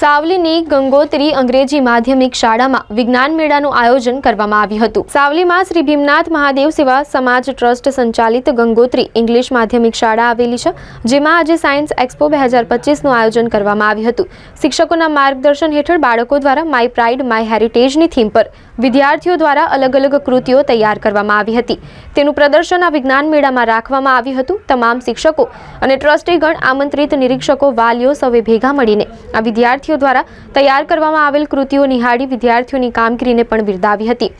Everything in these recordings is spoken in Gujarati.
સાવલીની ગંગોત્રી અંગ્રેજી માધ્યમિક શાળામાં વિજ્ઞાન મેળાનું આયોજન કરવામાં આવ્યું હતું. સાવલીમાં શ્રી ભીમનાથ મહાદેવ સેવા સમાજ ટ્રસ્ટ સંચાલિત ગંગોત્રી ઇંગ્લિશ માધ્યમિક શાળા આવેલી છે, જેમાં આજે સાયન્સ એક્સપો બે હજાર પચીસનું આયોજન કરવામાં આવ્યું હતું. શિક્ષકોના માર્ગદર્શન હેઠળ બાળકો દ્વારા માય પ્રાઇડ, માય હેરિટેજની થીમ પર વિદ્યાર્થીઓ દ્વારા અલગ અલગ કૃતિઓ તૈયાર કરવામાં આવી હતી. તેનું પ્રદર્શન આ વિજ્ઞાન મેળામાં રાખવામાં આવ્યું હતું. તમામ શિક્ષકો અને ટ્રસ્ટીગણ, આમંત્રિત નિરીક્ષકો, વાલીઓ સૌએ ભેગા મળીને આ વિદ્યાર્થીઓ દ્વારા તૈયાર કરવામાં આવેલ કૃતિઓ નિહાળી વિદ્યાર્થીઓની કામગીરીને પણ બિરદાવી હતી.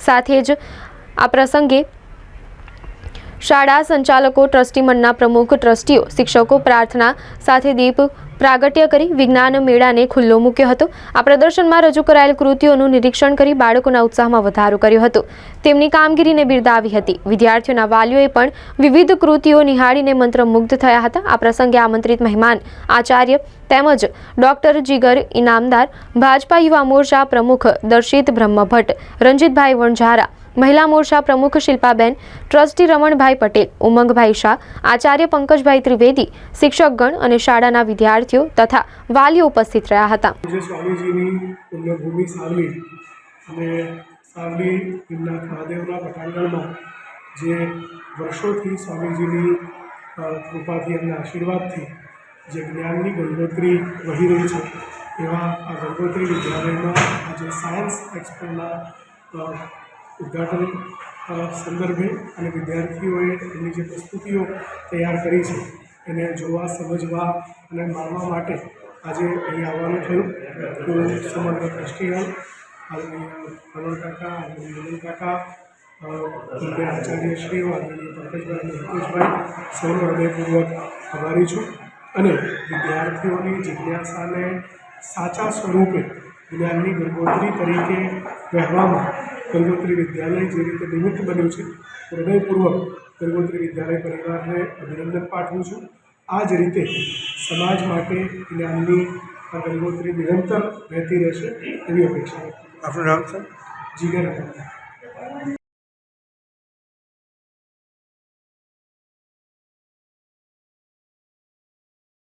સાથે જ આ પ્રસંગે શાળા સંચાલકો, ટ્રસ્ટી મંડળના પ્રમુખ, ટ્રસ્ટીઓ, શિક્ષકો પ્રાર્થના સાથે દીપ પ્રાગટ્ય કરી વિજ્ઞાન મેળાને ખુલ્લો મૂક્યો હતો. આ પ્રદર્શનમાં રજૂ કરાયેલ કૃતિઓનું નિરીક્ષણ કરી બાળકોના ઉત્સાહમાં વધારો કર્યો હતો. તેમની કામગીરીને બિરદાવી હતી. વિદ્યાર્થીઓના વાલીઓએ પણ વિવિધ કૃતિઓ નિહાળીને મંત્રમુગ્ધ થયા હતા. આ પ્રસંગે આમંત્રિત મહેમાન આચાર્ય તેમજ ડોક્ટર જીગર ઇનામદાર, ભાજપા યુવા મોરચા પ્રમુખ દર્શિત બ્રહ્મભટ્ટ, રંજીતભાઈ વણઝારા મહિલા મોરચા પ્રમુખ શિલ્પાબેન, ટ્રસ્ટી રમણભાઈ પટેલ, ઉમંગભાઈ શાહ, આચાર્ય પંકજભાઈ ત્રિવેદી, શિક્ષકગણ અને શાળાના વિદ્યાર્થીઓ તથા વાલીઓ ઉપસ્થિત રહ્યા હતા. જે વર્ષોથી સ્વામીજીની કૃપાથી એમના આશીર્વાદથી જે જ્ઞાનની ગંગોત્રી વહી રહી છે, એવા આ ગંગોત્રી વિદ્યાલયમાં આજે સાયન્સ એક્સપોના ઉદ્ઘાટન સંદર્ભે અને વિદ્યાર્થીઓએ એમની જે પ્રસ્તુતિઓ તૈયાર કરી છે, એને જોવા, સમજવા અને માણવા માટે આજે અહીં આવવાનું થયું. હું સમગ્ર ટ્રસ્ટીગણ કમળ કાકા અને મિલન કાકા બંને આચાર્યશ્રીઓ આદરણીય પંકજભાઈ અને હિતેશભાઈ, સૌનો હૃદયપૂર્વક આભારી છું. અને વિદ્યાર્થીઓની જિજ્ઞાસાને સાચા સ્વરૂપે જ્ઞાનની ગંગોત્રી તરીકે કહેવામાં ગંગોત્રી વિદ્યાલય જે રીતે નિમિત્ત બન્યું છે હૃદયપૂર્વક ગંગોત્રી વિદ્યાલય પરિવારને અભિનંદન પાઠવું છું. આ જ રીતે સમાજ માટે જ્ઞાનની આ ગંગોત્રી નિરંતર વહેતી રહેશે એવી અપેક્ષા આપણું આપનું નામ? સર જીગર